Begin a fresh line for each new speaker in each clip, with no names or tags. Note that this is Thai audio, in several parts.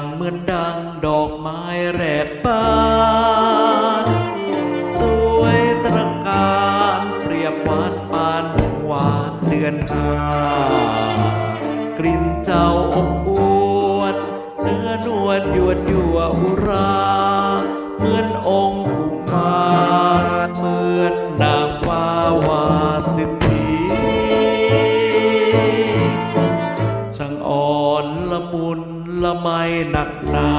งเหมือนดังดอกไม้แรกบานสวยตระการเปรียบหวานปานหวานเดือนหากลิ่นเจ้าอบอวดเนื้อนวลยวดยัวอุราเหมือนองค์กุมาเหมือนนางฟ้าวาน อนละมุนละไมหนักหนา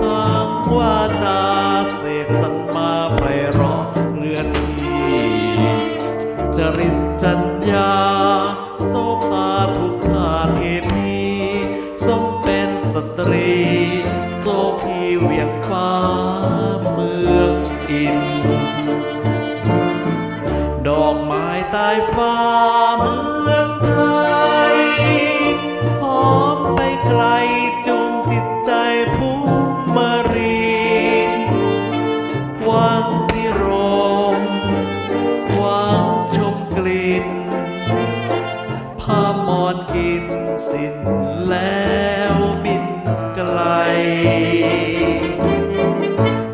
ทางว่าจาเสกสรรมาไพเราะเลือนทีจริตจัญญาโสภาทุกขาเทพีสมเป็นสตรีโสพีเวียงฟ้าเมืองอิน ดอกไม้ใต้ฟ้าเมือ กินสิ้นแล้วบินไกล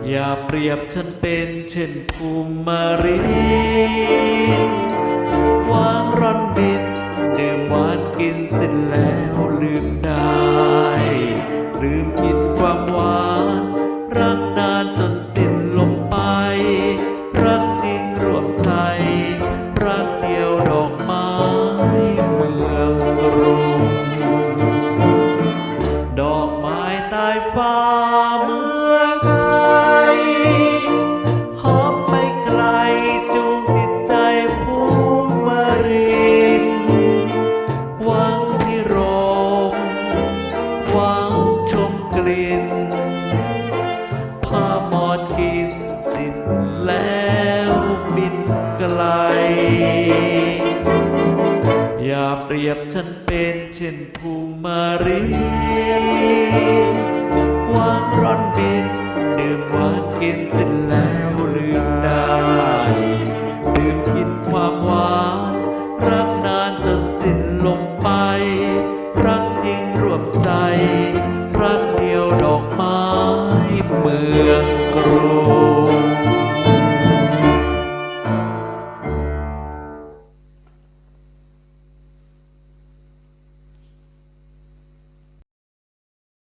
อย่าเปรียบฉันเป็นเช่นภูมิรีวางร่อนบินดื่มหวานกินสิ้นแล้วลืมดา อกไม้ใต้ฟ้าเมืองไทยหอมไปไกลจูงจิตใจผู้มารินหวังที่รมหวังชมกลิ่นผ้ามอนกินสิ้นแล้วบินไกล อย่าเปรียบฉันเป็น เช่นภูมารีวางร่อนบินดื่มหวานกินสิ้นแล้วลืมได้ดื่มกินความหวานรักนานจนสิ้นลมไป รักจริงรวมใจรักเดียวดอกไม้เมืองกรุง